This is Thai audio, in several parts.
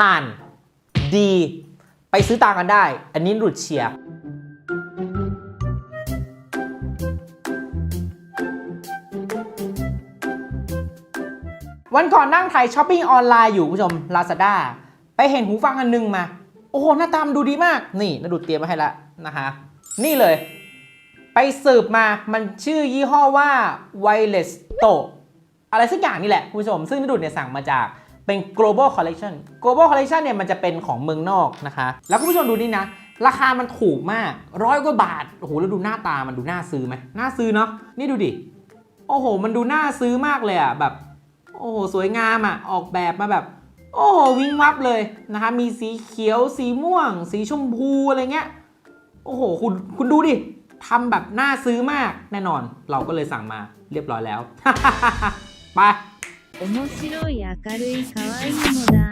ผ่านดี ไปซื้อตามกันได้ อันนี้หลุดเชียร์วันก่อนนั่งถ่ายช้อปปิ้งออนไลน์อยู่คุณผู้ชม Lazada ไปเห็นหูฟังอันนึงมา โอ้โหหน้าตามดูดีมาก นี่นาดูเตรียมมาให้ล้วนะคะนี่เลย ไปสืบมามันชื่อยี่ห้อว่า Wireless t o อะไรสักอย่างนี่แหละคุณผู้ชม ซึ่งนดุดเนี่ยสั่งมาจาก เป็น global collection global collection เนี่ยมันจะเป็นของเมืองนอกนะคะ แล้วคุณผู้ชมดูนี่นะ ราคามันถูกมากร้อยกว่าบาท โอ้โห แล้วดูหน้าตามันดูน่าซื้อไหมน่าซื้อเนาะ นี่ดูดิ โอ้โห มันดูน่าซื้อมากเลยอะแบบ โอ้โห สวยงามอะออกแบบมาแบบ โอ้โห วิงวับเลยนะคะ มีสีเขียว สีม่วง สีชมพูอะไรเงี้ย โอ้โห คุณคุณดูดิทำแบบน่าซื้อมากแน่นอน เราก็เลยสั่งมาเรียบร้อยแล้ว ไป 面白い明るい可愛いのだ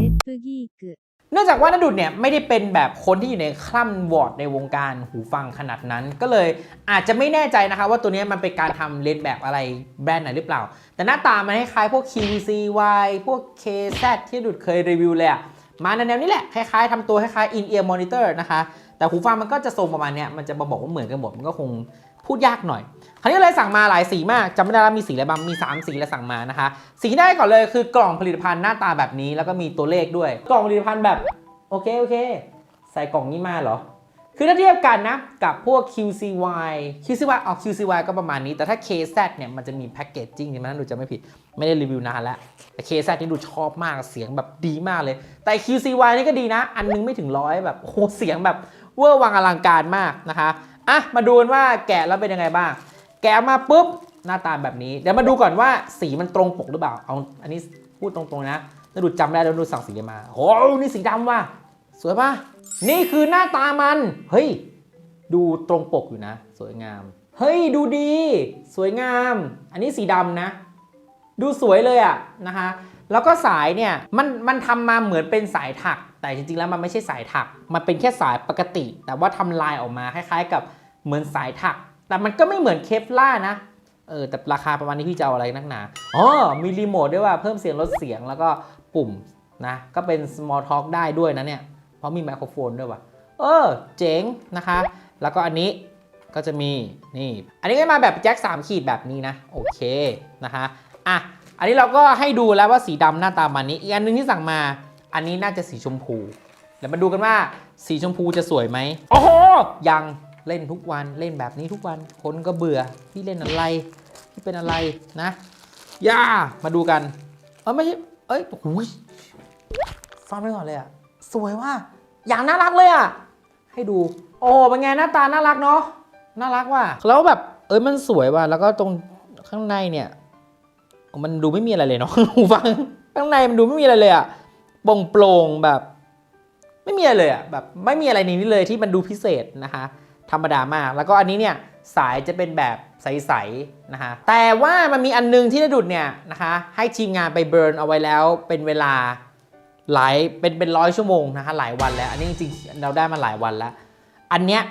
ネップギーク เนื่องจากว่านดุดเนี่ยไม่ได้เป็นแบบคนที่อยู่ในคล่ำวอร์ดในวงการหูฟังขนาดนั้น ก็เลยอาจจะไม่แน่ใจนะคะว่าตัวเนี้ยมันเป็นการทำเลนแบบอะไรแบรนด์ไหนหรือเปล่า แต่หน้าตามันคล้ายๆพวก QCY พวก KZ ที่ดุดเคยรีวิวเลยอะมาในแนวนี้แหละ คล้ายๆทำตัวคล้ายๆ in ear monitor นะคะ แต่หูฟังมันก็จะทรงประมาณเนี้ยมันจะมาบอกว่าเหมือนกันหมดมันก็คงพูดยากหน่อย คราวนี้เลยสั่งมาหลายสีมากจำไม่ได้แล้วมีสีอะไรบ้างมี 3 สีแล้วสั่งมานะคะ สีที่ได้ก่อนเลยคือกล่องผลิตภัณฑ์หน้าตาแบบนี้แล้วก็มีตัวเลขด้วย กล่องผลิตภัณฑ์แบบโอเคโอเค ใส่กล่องนี้มาเหรอ คือถ้าเทียบกันนะกับพวก QCY QCY ออก QCY ก็ประมาณนี้ แต่ถ้า KZ เนี่ยมันจะมีแพ็กเกจจิ้งใช่ไหมดูจะไม่ผิดไม่ได้รีวิวนานแล้วแต่ KZ นี่ดูชอบมากเสียงแบบดีมากเลย แต่ QCY นี่ก็ดีนะ อันนึงไม่ถึงร้อยแบบโอ้โหเสียงแบบเวอร์วังอลังการมากนะคะอะมาดูกันว่าแกะแล้วเป็นยังไงบ้าง แกะมาปุ๊บหน้าตาแบบนี้ เดี๋ยวมาดูก่อนว่าสีมันตรงปกหรือเปล่า เอาอันนี้พูดตรงๆนะถ้าดูจำได้แล้วดูสั่งสีมาโอ้นี่สีดำว่ะ สวยปะนี่คือหน้าตามัน เฮ้ย ดูตรงปกอยู่นะ สวยงาม เฮ้ย ดูดี สวยงาม อันนี้สีดำนะ ดูสวยเลยอะนะคะ แล้วก็สายเนี่ย มันมันทำมาเหมือนเป็นสายถัก แต่จริงๆแล้วมันไม่ใช่สายถัก มันเป็นแค่สายปกติ แต่ว่าทำลายออกมาคล้ายๆ กับเหมือนสายถัก แต่มันก็ไม่เหมือนเคฟล่านะ เออ แต่ราคาประมาณนี้พี่จะเอาอะไรนักหนา อ๋อ มีรีโมทด้วยว่าเพิ่มเสียงลดเสียงแล้วก็ปุ่มนะ ก็เป็น small talk ได้ด้วยนะเนี่ย เพราะมีไมโครโฟนด้วยว่ะ เออ เจ๋งนะคะ แล้วก็อันนี้ก็จะมีนี่ อันนี้ก็มาแบบแจ็ค3ขีดแบบนี้นะ โอเคนะคะ อะ อันนี้เราก็ให้ดูแล้วว่าสีดำหน้าตามันนี้ อีกอันนึงที่สั่งมา อันนี้น่าจะสีชมพู เดี๋ยวมาดูกันว่าสีชมพูจะสวยไหม โอ้โห ยัง เล่นทุกวันเล่นแบบนี้ทุกวันคนก็เบื่อพี่เล่นอะไรพี่เป็นอะไรนะย่ามาดูกันเออไม่ใช่เอ้ยโอ้โหฟังไปก่อนเลยอะสวยว่าอย่างน่ารักเลยอะให้ดู โอ้เป็นไงหน้าตาน่ารักเนาะน่ารักว่ะแล้วแบบเอ้ยมันสวยว่ะแล้วก็ตรงข้างในเนี่ยมันดูไม่มีอะไรเลยเนาะหูฟังข้างในมันดูไม่มีอะไรเลยอะโปร่งโปร่งๆแบบ ไม่มีอะไรเลยอะแบบไม่มีอะไรในนี้เลยที่มันดูพิเศษนะคะ ธรรมดามาก แล้วก็อันนี้เนี่ยสายจะเป็นแบบใสๆนะคะแต่ว่ามันมีอันนึงที่ได้ดุดเนี่ยนะคะให้ทีมงานไปเบิร์นเอาไว้แล้วเป็นเวลาหลายเป็นเป็นร้อยชั่วโมงนะคะหลายวันแล้ว อันนี้จริงๆเราได้มาหลายวันแล้ว อันเนี้ย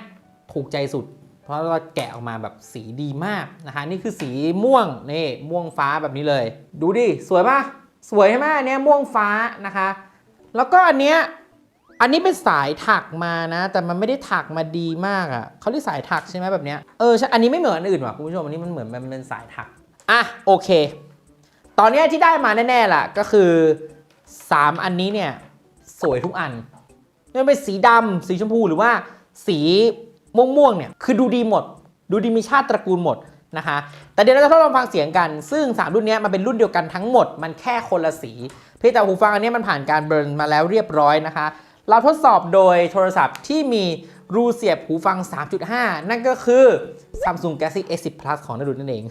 ถูกใจสุด เพราะว่าแกะออกมาแบบสีดีมากนะคะนี่คือสีม่วงนี่ม่วงฟ้าแบบนี้เลย ดูดิสวยปะสวยใช่ไหมอันเนี้ยม่วงฟ้านะคะ แล้วก็อันเนี้ย อันนี้เป็นสายถักมานะ แต่มันไม่ได้ถักมาดีมากอะ่ะเขาเรียกสายถักใช่ไหมแบบเนี้ยเออใช่อันนี้ไม่เหมือนอันอื่นว่ะคุณผู้ชมอันนี้มันเหมือนมันเป็นสายถักอะโอเค ตอนนี้ที่ได้มาแน่ๆล่ะก็คือ 3 อันนี้เนี่ยสวยทุกอันไม่ว่าเป็นสีดำสีชมพูหรือว่าสีม่วงๆเนี่ยคือดูดีหมด ดูดีมีชาติตระกูลหมดนะคะ แต่เดี๋ยวเราจะทดลองฟังเสียงกัน ซึ่ง 3 รุ่นนี้มันเป็นรุ่นเดียวกันทั้งหมด มันแค่คนละสี เพียงแต่หูฟังอันนี้มันผ่านการเบิร์นมาแล้วเรียบร้อยนะคะ เราทดสอบโดยโทรศัพท์ที่มีรูเสียบหูฟัง 3.5 นั่นก็คือ Samsung Galaxy S10 Plus ของนดุลนั่นเอง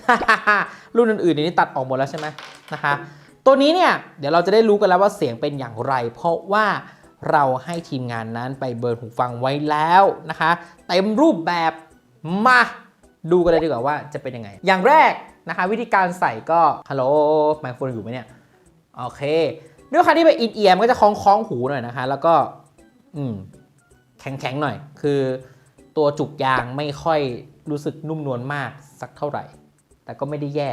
รุ่นอื่นๆนี่ตัดออกหมดแล้วใช่ไหมนะคะ ตัวนี้เนี่ย เดี๋ยวเราจะได้รู้กันแล้วว่าเสียงเป็นอย่างไร เพราะว่าเราให้ทีมงานนั้นไปเบิร์นหูฟังไว้แล้วนะคะ เต็มรูปแบบมาดูกันเลยดีกว่าว่าจะเป็นยังไง อย่างแรกนะคะ วิธีการใส่ก็ฮัลโหลไมโครโฟนอยู่ไหมเนี่ย โอเค ด้วยความที่เป็นอินเอียมนก็จะคล้องคล้องหูหน่อยนะคะ แล้วก็ อืมแข็งๆหน่อย คือตัวจุกยางไม่ค่อยรู้สึกนุ่มนวลมากสักเท่าไหร่ แต่ก็ไม่ได้แย่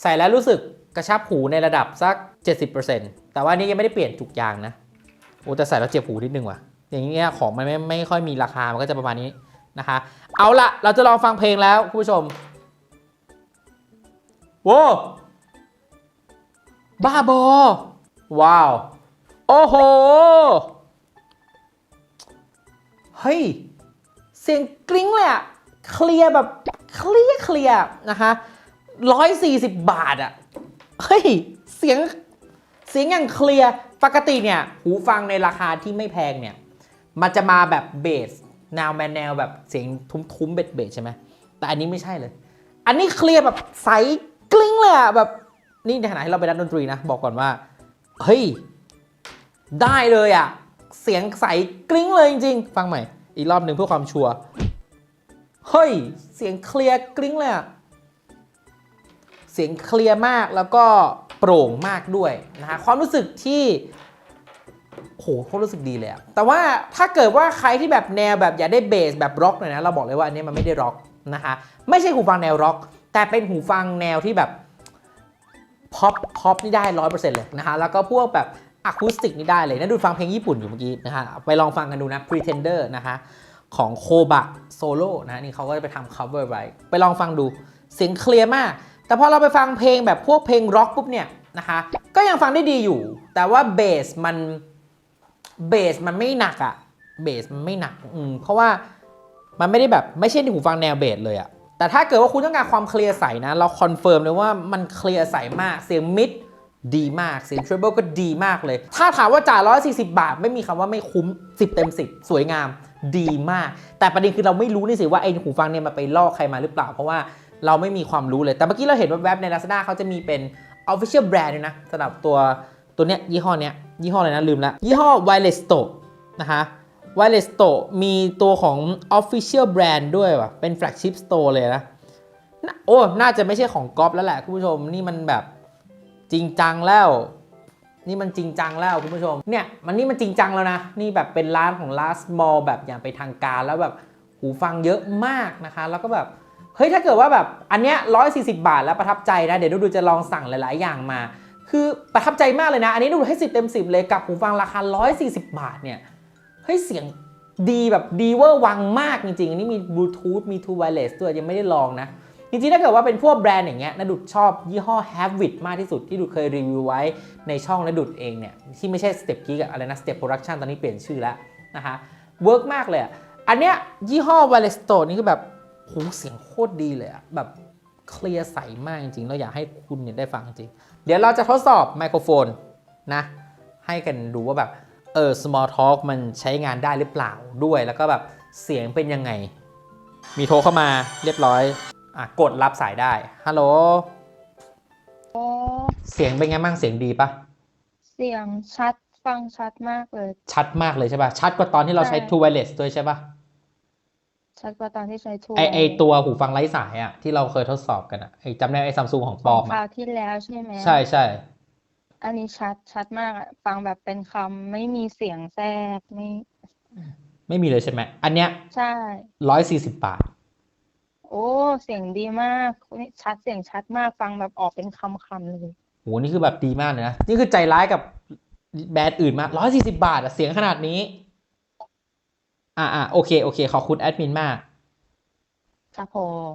ใส่แล้วรู้สึกกระชับหูในระดับสัก 70%แต่ว่านี้ยังไม่ได้เปลี่ยนจุกยางนะโอ้แต่ใส่แล้วเจ็บหูนิดนึงว่ะ อย่างเงี้ยของมันไม่ไม่ค่อยมีราคา มันก็จะประมาณนี้นะคะ เอาละเราจะลองฟังเพลงแล้วคุณผู้ชมโว้บ้าบอ ว้าว โอ้โห เฮ้ย เสียงกริ้งเลยอะเคลียร์แบบเคลียร์เคลียร์นะคะร้อยสี่สิบบาทอะเฮ้ย เสียงเสียงอย่างเคลียร์ปกติเนี่ย หูฟังในราคาที่ไม่แพงเนี่ย มันจะมาแบบเบสแนวแมนแนวแบบเสียงทุ้มๆเบสเบสใช่ไหมแต่อันนี้ไม่ใช่เลย อันนี้เคลียร์แบบใสกลิ้งเลยอะแบบนี่ในขณะที่เราไปดันดนตรีนะ บอกก่อนว่า เฮ้ย ได้เลยอะ เสียงใสกลิ้งเลยจริงๆ ฟังใหม่ อีกรอบหนึ่งเพื่อความชัวร์เฮ้ย เสียงเคลียร์กลิ้งเลยอะเสียงเคลียร์มากแล้วก็โปร่งมากด้วยนะฮะความรู้สึกที่โหโคตรรู้สึกดีเลยอะแต่ว่าถ้าเกิดว่าใครที่แบบแนวแบบอยากได้เบสแบบร็อกหน่อยนะ เราบอกเลยว่าอันนี้มันไม่ได้ร็อกนะคะไม่ใช่หูฟังแนวร็อก แต่เป็นหูฟังแนวที่แบบพ็อปพ็อปนี่ได้ร้อยเปอร์เซ็นต์เลยนะคะแล้วก็พวกแบบ อะคูสติกนี่ได้เลยนะดูฟังเพลงญี่ปุ่นอยู่เมื่อกี้นะคะไปลองฟังกันดูนะ Pretender นะคะของโคบะโซโล่นะนี่เขาก็จะไปทำ cover ไว้ไปลองฟังดูเสียงเคลียร์มาก แต่พอเราไปฟังเพลงแบบพวกเพลงร็อกปุ๊บเนี่ยนะคะก็ยังฟังได้ดีอยู่ แต่ว่าเบสมันเบสมันไม่หนักอะเบสมันไม่หนักอืมเพราะว่ามันไม่ได้แบบไม่ใช่หูฟังแนวเบสเลยอะแต่ถ้าเกิดว่าคุณต้องการความเคลียร์ใสนะเราคอนเฟิร์มเลยว่ามันเคลียร์ใสมากเสียงมิด ดีมากเสียงทริปเปิลก็ดีมากเลย ถ้าถามว่าจ่าย 140 บาท ไม่มีคำว่าไม่คุ้ม 10 เต็ม 10 สวยงาม ดีมาก แต่ประเด็นคือเราไม่รู้นี่สิว่าไอ้หูฟังเนี่ยมาไปลอกใครมาหรือเปล่า เพราะว่าเราไม่มีความรู้เลย แต่เมื่อกี้เราเห็นว่าแว็บใน Lazada เขาจะมีเป็น Official Brand ด้วยนะสำหรับตัวตัวเนี้ยยี่ห้อเนี้ยยี่ห้ออะไรนะลืมละยี่ห้อ Wireless t o นะคะ Wireless t o มีตัวของ Official Brand ด้วยว่ะเป็น Flagship Store เลยนะโอ้ น่าจะไม่ใช่ของก๊อฟแล้วแหละคุณผู้ชมนี่มันแบบ จริงจังแล้ว นี่มันจริงจังแล้วคุณผู้ชม เนี่ยมันนี่มันจริงจังแล้วนะ นี่แบบเป็นร้านของ last mall แบบอย่างเป็นทางการแล้วแบบหูฟังเยอะมากนะคะ แล้วก็แบบเฮ้ยถ้าเกิดว่าแบบอันเนี้ย140บาทแล้วประทับใจนะ เดี๋ยวดูจะลองสั่งหลาย ๆ อย่างมา คือประทับใจมากเลยนะ อันนี้ดูให้10เต็ม10เลยกับหูฟังราคา140บาทเนี่ยเฮ้ยเสียงดีแบบดีเวอร์วังมากจริงๆอันนี้มีบลูทูธมี True Wireless ด้วยยังไม่ได้ลองนะ จริงๆ ถ้าเกิดว่าเป็นพวกแบรนด์อย่างเงี้ยนดุดชอบยี่ห้อ Havit มากที่สุดที่ดุดเคยรีวิวไว้ในช่องนดุดเองเนี่ยที่ไม่ใช่ Step Geek อะอะไรนะ Step Production ตอนนี้เปลี่ยนชื่อแล้วนะคะเวิร์กมากเลยอันเนี้ยยี่ห้อ w i r e s t o นี่คือแบบโหเสียงโคตรดีเลยอะแบบเคลียร์ใสมากจริงๆ เราอยากให้คุณเนี่ยได้ฟังจริง เดี๋ยวเราจะทดสอบไมโครโฟนนะให้กันดูว่าแบบเออ small talk มันใช้งานได้หรือเปล่าด้วย แล้วก็แบบเสียงเป็นยังไง มีโทรเข้ามาเรียบร้อย อะกดรับสายได้ ฮัลโหล โอ้เสียงเป็นไงบ้าง เสียงดีปะ เสียงชัดฟังชัดมากเลย ชัดมากเลยใช่ปะชัดกว่าตอนที่เราใช้ ใช่ True Wireless ด้วยใช่ปะชัดกว่าตอนที่ใช้ทูไอไอตัวหูฟังไร้สายอะที่เราเคยทดสอบกันอะไอจำได้ไอซัมซุงของปลอมคราอะวที่แล้วใช่ไหมใช่ใช่ อันนี้ชัดชัดมากอะฟังแบบเป็นคำไม่มีเสียงแทรกไม่ไม่มีเลยใช่ไหม อันเนี้ยใช่ ร้อยสี่สิบบาท โอ้ เสียงดีมากนี่ชัดเสียงชัดมากฟังแบบออกเป็นคำคำเลย โหนี่คือแบบดีมากเลยนะ นี่คือใจร้ายกับแบรนด์อื่นมากร้อยสี่สิบาทอะเสียงขนาดนี้ อ่าอ่าโอเคโอเค ขอบคุณแอดมินมากครับผม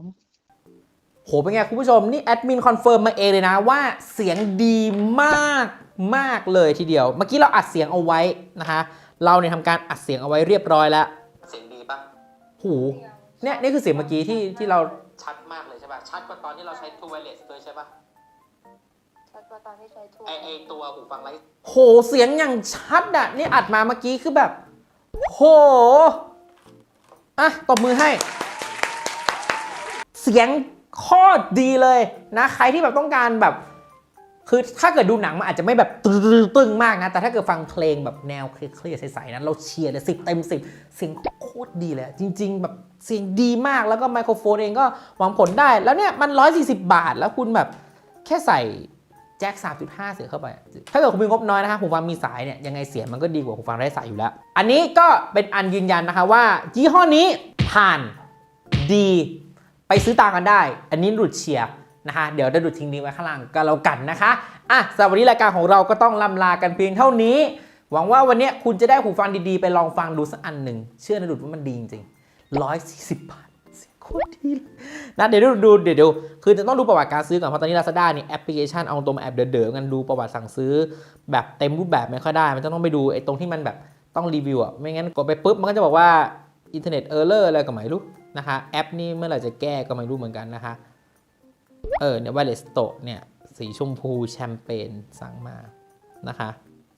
โหเป็นไงคุณผู้ชม นี่แอดมินคอนเฟิร์มมาเองเลยนะว่าเสียงดีมากมากเลยทีเดียว เมื่อกี้เราอัดเสียงเอาไว้นะคะ เราเนี่ยทำการอัดเสียงเอาไว้เรียบร้อยแล้ว เสียงดีปะหู เนี่ยนี่คือเสียงเมื่อกี้ที่ที่เราชัดมากเลยใช่ปะชัดกว่าตอนที่เราใช้ True Wireless ด้วยใช่ปะชัดกว่าตอนที่ใช้ทูไอไอตัวหูฟังไรโหเสียงอย่างชัดอะนี่อัดมาเมื่อกี้คือแบบ โหอะตบมือให้ เสียงโคตรดีเลยนะ ใครที่แบบต้องการแบบ คือถ้าเกิดดูหนังมันอาจจะไม่แบบตึงตึงมากนะ แต่ถ้าเกิดฟังเพลงแบบแนวเคลียร์ๆใสๆนะเราเชียร์เลยสิบเต็มสิบเสียงโคตรดีเลยอะจริง ๆ แบบเสียงดีมากแล้วก็ไมโครโฟนเองก็หวังผลได้ แล้วเนี่ยมัน 140 บาท แล้วคุณแบบแค่ใส่แจ็ค 3.5 เสียงเข้าไป ถ้าเกิดคุณมีงบน้อยนะคะหูฟังมีสายเนี่ยยังไงเสียงมันก็ดีกว่าหูฟังไร้สายอยู่แล้ว อันนี้ก็เป็นอันยืนยันนะคะว่ายี่ห้อนี้ผ่านดี ไปซื้อตามกันได้ อันนี้หลุดเชียร์ นะคะเดี๋ยวได้ดูทิ้งลิงก์ไว้ข้างล่างก็แล้วกันนะคะอะสำหรับวันนี้รายการของเราก็ต้องลำลากันเพียงเท่านี้ หวังว่าวันนี้คุณจะได้หูฟังดีๆ ไปลองฟังดูสักอันหนึ่งเชื่อนะดุดว่ามันดีจริงๆร้อยสี่สิบบาทสียงโคตรดีเลยนะเดี๋ยวดูเดี๋ยวดูคือจะต้องดูประวัติการซื้อก่อนเพราะตอนนี้ Lazada นี่แอปพลิเคชันเอาตรงมาแอปเด๋อๆกันดูประวัติสั่งซื้อ แบบเต็มรูปแบบไม่ค่อยได้ มันจะต้องไปดูไอ้ตรงที่มันแบบต้องรีวิวอะไม่งั้นกดไปปุ๊บมันก็จะบอกว่าอินเทอร์เน็ตเออร์เลอร์อะไรก็ไม่รู้นะคะแอปนี่เมื่อไหร่จะแก้ก็ไม่รู้เหมือนกันนะคะ เออเนี่ยไวเลสโตเนี่ยสีชมพูแชมเปญสั่งมานะคะ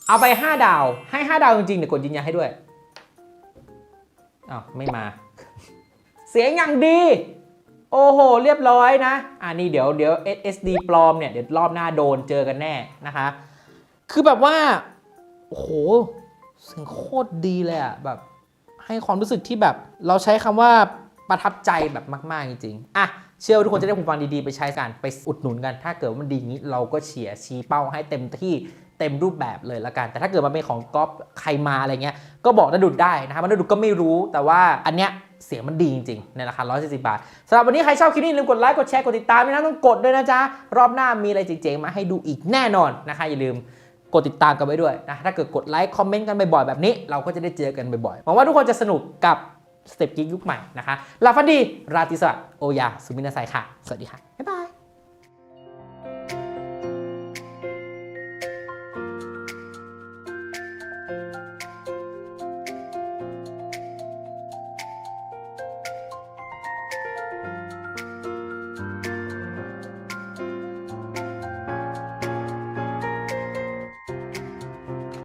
เอาไป 5 ดาวให้ 5 ดาวจริงๆเดี๋ยวกดยืนยันให้ด้วยอ้าวไม่มา เสียงอย่างดี โอ้โห เรียบร้อยนะ อ่านี่เดี๋ยวเดี๋ยว SSD ปลอมเนี่ย เดี๋ยวรอบหน้าโดนเจอกันแน่นะคะ คือแบบว่า โอ้โหเสียงโคตรดีเลยอะแบบ ให้ความรู้สึกที่แบบ เราใช้คำว่าประทับใจแบบมาก ๆ จริงๆอะ เชื่อว่าทุกคนจะได้หูฟังดีๆ ไปใช้กันไปอุดหนุนกัน ถ้าเกิดว่ามันดีอย่างนี้เราก็เฉียชี้เป้าให้เต็มที่เต็มรูปแบบเลยละกัน แต่ถ้าเกิดมันเป็นของก๊อปใครมาอะไรเงี้ย ก็บอกนาดุดได้นะครับนาดุดก็ไม่รู้ แต่ว่าอันเนี้ยเสียงมันดีจริงๆ ในราคา 140 บาท สำหรับวันนี้ใครชอบคลิปนี้อย่าลืมกดไลค์ กดแชร์ กดติดตามด้วยนะต้องกดด้วยนะจ๊ะ รอบหน้ามีอะไรเจ๋งๆ มาให้ดูอีกแน่นอนนะคะ อย่าลืมกดติดตามกันไว้ด้วยนะ ถ้าเกิดกดไลค์ คอมเมนต์กันบ่อยๆ แบบนี้ เราก็จะได้เจอกันบ่อยๆ หวังว่าทุกคนจะสนุกกับ สเต็ปกิ๊กยุคใหม่นะคะลาฟันดี ราตรีสวัสดิ์โอยา สุมินาไซค่ะ สวัสดีค่ะ บ๊ายบาย